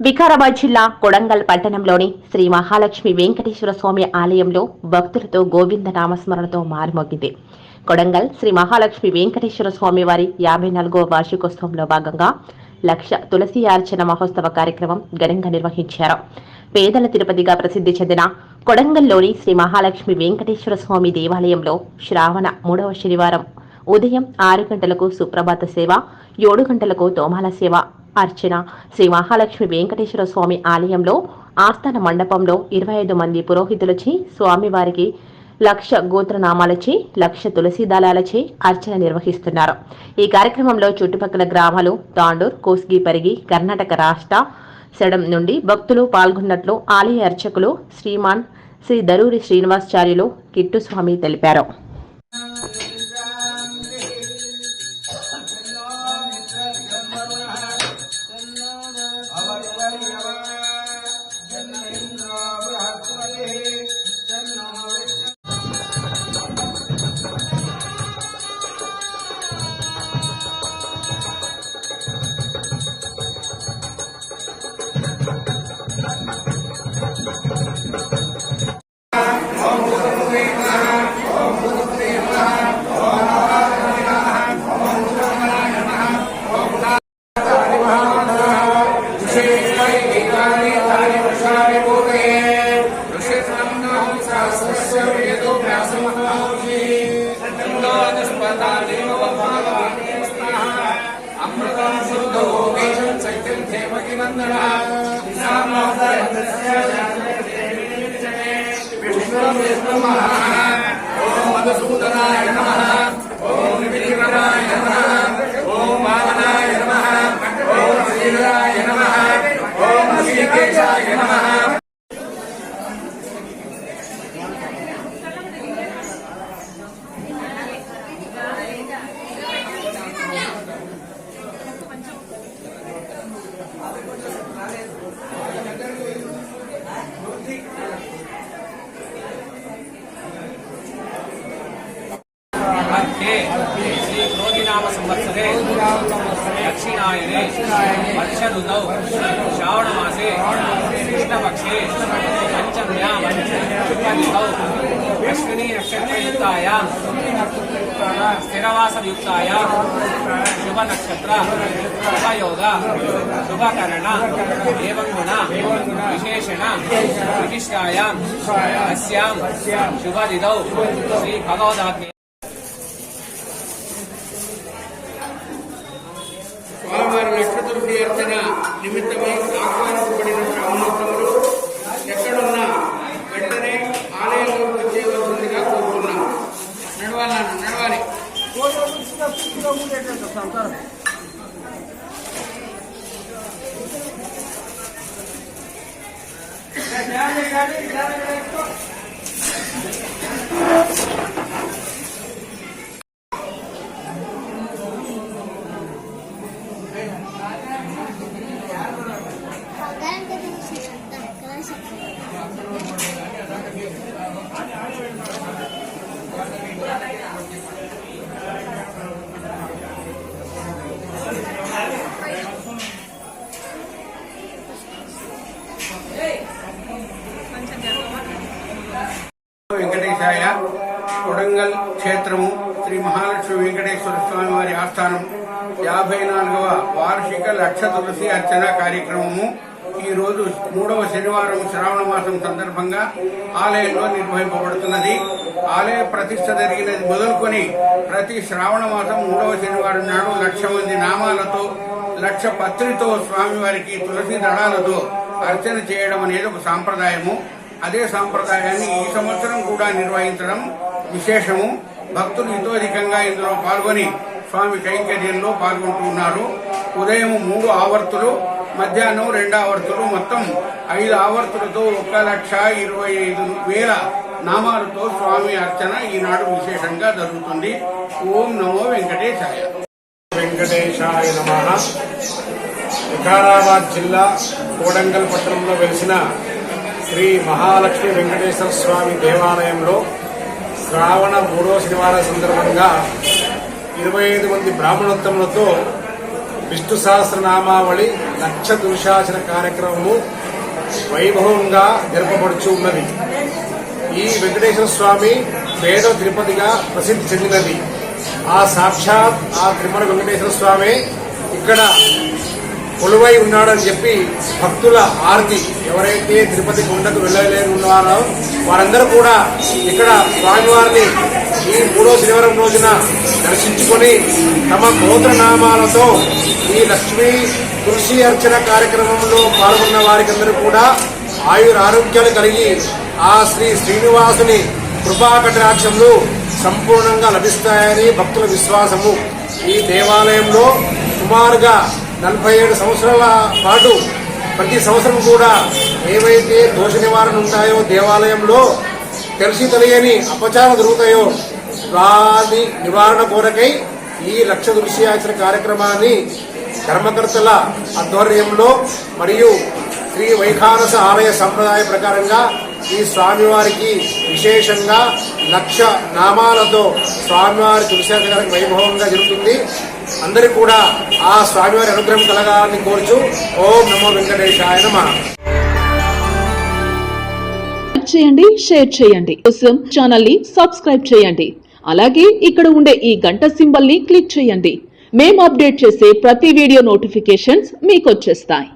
వికారాబాద్ జిల్లా కొడంగల్ పట్టణంలోని శ్రీ మహాలక్ష్మి వెంకటేశ్వర స్వామి ఆలయంలో భక్తులతో గోవింద నామస్మరణతో మారుమోగింది. కొడంగల్ శ్రీ మహాలక్ష్మి వెంకటేశ్వర స్వామి వారి యాభై నాలుగవ వార్షికోత్సవంలో భాగంగా లక్ష తులసి అర్చన మహోత్సవ కార్యక్రమం ఘనంగా నిర్వహించారు. పేదల తిరుపతిగా ప్రసిద్ధి చెందిన కొడంగల్లోని శ్రీ మహాలక్ష్మి వెంకటేశ్వర స్వామి దేవాలయంలో శ్రావణ మూడవ శనివారం ఉదయం ఆరు గంటలకు సుప్రభాత సేవ ఏడు గంటలకు తోమాల సేవ అర్చన. శ్రీ మహాలక్ష్మి వెంకటేశ్వర స్వామి ఆలయంలో ఆస్థాన మండపంలో ఇరవై ఐదు మంది పురోహితులచే స్వామివారికి లక్ష గోత్రనామాలచే లక్ష తులసి దళాలచే అర్చన నిర్వహిస్తున్నారు. ఈ కార్యక్రమంలో చుట్టుపక్కల గ్రామాలు తాండూర్ కోస్గి పరిగి కర్ణాటక రాష్ట్ర సడం నుండి భక్తులు పాల్గొన్నట్లు ఆలయ అర్చకులు శ్రీమాన్ శ్రీ దరూరి శ్రీనివాసాచార్యులు కిట్టుస్వామి తెలిపారు. मध्ये श्री क्रोधिनाम संवत्सरे दक्षिणायने वर्ष ऋतौ श्रावणमासे कृष्णपक्षे पञ्चम्यां शुभतिथौ अश्विनी नक्षत्रयुक्तायां स्थिरवासयुक्तायां शुभनक्षत्र शुभयोग शुभकर्ण एवं गुण विशेषण विशिष्टायां अस्यां शुभदिदौ श्रीभगवदाज्ञे స్వామివారి నక్షత్రుడి అర్చన నిమిత్తమై ఆహ్వానించబడిన బ్రాహ్మణోత్తములు ఎక్కడున్నా వెంటనే ఆలయంలోకి వచ్చేయవలసిందిగా కోరుతున్నాం. నడవాలి నాన్న, నడవాలి. Pagando వెంకటేశాయ కొడంగల్ క్షేత్రము శ్రీ మహాలక్ష్మి వెంకటేశ్వర స్వామి వారి ఆస్థానం యాభై నాలుగవ వార్షిక లక్ష తులసి అర్చన కార్యక్రమము. ఈ రోజు మూడవ శనివారం శ్రావణ మాసం సందర్భంగా ఆలయంలో నిర్వహింపబడుతున్నది. ఆలయ ప్రతిష్ట జరిగినది మొదలుకొని ప్రతి శ్రావణ మాసం మూడవ శనివారం నాడు లక్ష మంది నామాలతో లక్ష పత్రితో స్వామివారికి తులసి దళాలతో అర్చన చేయడం అనేది ఒక సాంప్రదాయము. అదే సాంప్రదాయాన్ని ఈ సంవత్సరం కూడా నిర్వహించడం విశేషము. భక్తులు ఇతోధికంగా ఇందులో పాల్గొని స్వామి కైంకర్యంలో పాల్గొంటున్నారు ఉదయం మూడు ఆవర్తులు మధ్యాహ్నం రెండు ఆవర్తులు మొత్తం ఐదు ఆవర్తులతో ఒక లక్ష ఇరవై ఐదు వేల నామాలతో స్వామి అర్చన ఈనాడు విశేషంగా జరుగుతుంది. ఓం నమో వెంకటేశాయ. వెంకటేశాయ నమ. వికారాబాద్ జిల్లా కోడంగల్ పట్టణంలో వెలిసిన శ్రీ మహాలక్ష్మి వెంకటేశ్వర స్వామి దేవాలయంలో శ్రావణ మూడవ శనివారం సందర్భంగా ఇరవై ఐదు మంది బ్రాహ్మణోత్తములతో విష్ణు సహస్రనామావళి లక్ష దుర్శాసన కార్యక్రమము వైభవంగా జరపబడుచు ఉన్నది. ఈ వెంకటేశ్వర స్వామి పేద తిరుపతిగా ప్రసిద్ధి చెందినది. ఆ సాక్షాత్ ఆ తిరుమల వెంకటేశ్వర స్వామి ఇక్కడ కొలువై ఉన్నాడని చెప్పి భక్తుల ఆర్తి ఎవరైతే తిరుపతి కొండకు వెళ్ళలేని ఉన్నారో వారందరూ కూడా ఇక్కడ స్వామివారిని ఈ మూడో శనివారం రోజున దర్శించుకొని తమ గోత్రనామాలతో ఈ లక్ష్మీ తులసి అర్చన కార్యక్రమంలో పాల్గొన్న వారికందరూ కూడా ఆయుర ఆరోగ్యాలు కలిగి ఆ శ్రీ శ్రీనివాసుని కృపాకటాక్షములు సంపూర్ణంగా లభిస్తాయని భక్తుల విశ్వాసము. ఈ దేవాలయంలో సుమారుగా నలభై ఏడు సంవత్సరాల పాటు ప్రతి సంవత్సరం కూడా ఏవైతే దోష నివారణ ఉంటాయో దేవాలయంలో తెలిసి తెలియని అపచారం దొరుకుతాయో వాటి నివారణ కోరకై ఈ లక్ష దృశ్యాచర కార్యక్రమాన్ని ధర్మకర్తల ఆధ్వర్యంలో మరియు శ్రీ వైఖానస ఆలయ సంప్రదాయ ప్రకారంగా ఈ స్వామివారికి విశేషంగా లక్ష నామాలతో స్వామివారి తులసి వైభవంగా జరుగుతుంది. అందరికీ కూడా ఆ స్వామివారి అనుగ్రహం కలగాలని కోరుచు. ఓం నమో వెంకటేశాయ నమ. చేయండి షేర్ చేయండి. కోసం ఛానల్ని సబ్స్క్రైబ్ చేయండి. అలాగే ఇక్కడ ఉండే ఈ గంట సింబల్ని క్లిక్ చేయండి. మేము అప్డేట్ చేసే ప్రతి వీడియో నోటిఫికేషన్స్ మీకు వచ్చేస్తాయి.